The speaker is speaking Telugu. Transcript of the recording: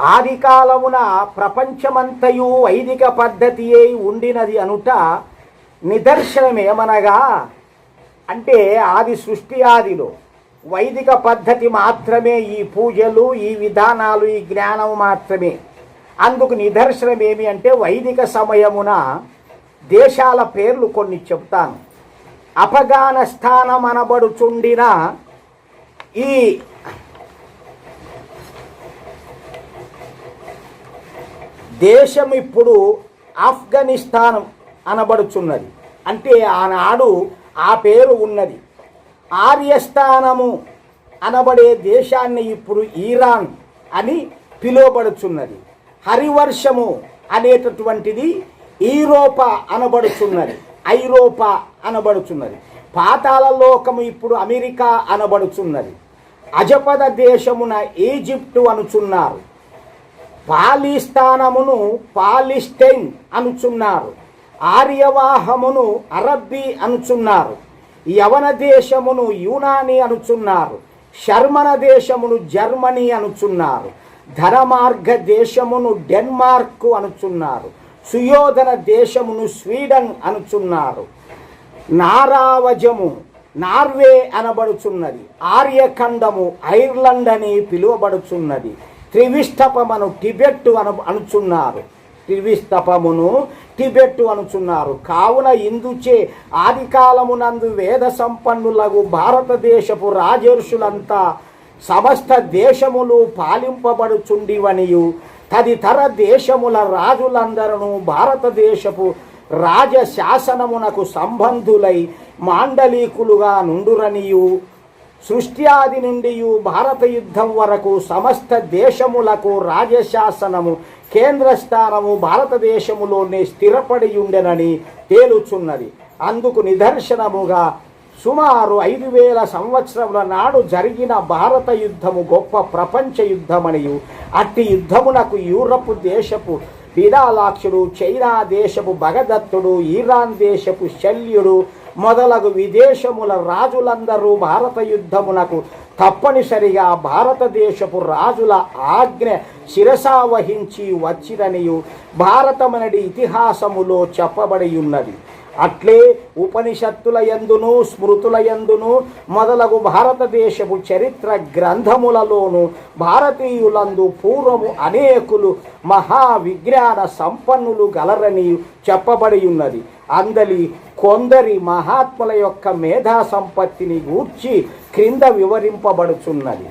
ఆది కాలమున ప్రపంచమంతయు వైదిక పద్ధతి అయి ఉండినది అనుట నిదర్శనమేమనగా అంటే ఆది సృష్టి ఆదిలో వైదిక పద్ధతి మాత్రమే ఈ పూజలు ఈ విధానాలు ఈ జ్ఞానం మాత్రమే. అందుకు నిదర్శనం ఏమి అంటే వైదిక సమయమున దేశాల పేర్లు కొన్ని చెప్తాను అపగానస్థానం అనబడుచుండిన ఈ దేశం ఇప్పుడు ఆఫ్ఘనిస్తాన్ అనబడుచున్నది. అంటే ఆనాడు ఆ పేరు ఉన్నది. ఆర్యస్థానము అనబడే దేశాన్ని ఇప్పుడు ఈరాన్ అని పిలువబడుచున్నది. హరివర్షము అనేటటువంటిది ఈరోపా అనబడుచున్నది. ఐరోపా అనబడుచున్నది. పాతాల లోకము ఇప్పుడు అమెరికా అనబడుచున్నది. అజపద దేశమున ఈజిప్టు అనుచున్నారు. పాలిస్తానమును పాలిస్టైన్ అనుచున్నారు. ఆర్యవాహమును అరబ్బీ అనుచున్నారు. యవన దేశమును యూనాని అనుచున్నారు. శర్మన దేశమును జర్మనీ అనుచున్నారు. ధనమార్గ దేశమును డెన్మార్క్ అనుచున్నారు. సుయోధన దేశమును స్వీడన్ అనుచున్నారు. నారావజము నార్వే అనబడుచున్నది. ఆర్యఖండము ఐర్లండ్ అని పిలువబడుచున్నది. త్రివిష్టపమను టిబెట్టు అను అనుచున్నారు. త్రివిష్టపమును టిబెట్టు అనుచున్నారు. కావున ఇందుచే ఆదికాలమునందు వేద సంపన్నులకు భారతదేశపు రాజర్షులంతా సమస్త దేశములు పాలింపబడుచుండివనియు. తదితర దేశముల రాజులందరూ భారతదేశపు రాజశాసనమునకు సంబంధులై మాండలీకులుగా నుండురనియు. సృష్ట్యాది నుండి భారత యుద్ధం వరకు సమస్త దేశములకు రాజశాసనము కేంద్ర స్థానము భారతదేశములోనే స్థిరపడి ఉండెనని తేలుచున్నది. అందుకు నిదర్శనముగా సుమారు ఐదు వేల సంవత్సరముల నాడు జరిగిన భారత యుద్ధము గొప్ప ప్రపంచ యుద్ధమనియు. అట్టి యుద్ధమునకు యూరప్ దేశపు పీడాలాక్షుడు చైనా దేశపు భగదత్తుడు ఈరాన్ దేశపు శల్యుడు మొదలగు విదేశముల రాజులందరూ భారత యుద్ధమునకు తప్పనిసరిగా భారతదేశపు రాజుల ఆజ్ఞ శిరసావహించి వచ్చిరనియు భారతమనడి ఇతిహాసములో చెప్పబడి ఉన్నది అట్లే ఉపనిషత్తుల యందును స్మృతుల యందును మొదలగు భారతదేశపు చరిత్ర గ్రంథములలోను భారతీయులందు పూర్వము అనేకులు మహావిజ్ఞాన సంపన్నులు గలరని చెప్పబడి ఉన్నది అందలి కొందరి మహాత్ముల యొక్క మేధా సంపత్తిని గూర్చి క్రింద వివరింపబడుచున్నది.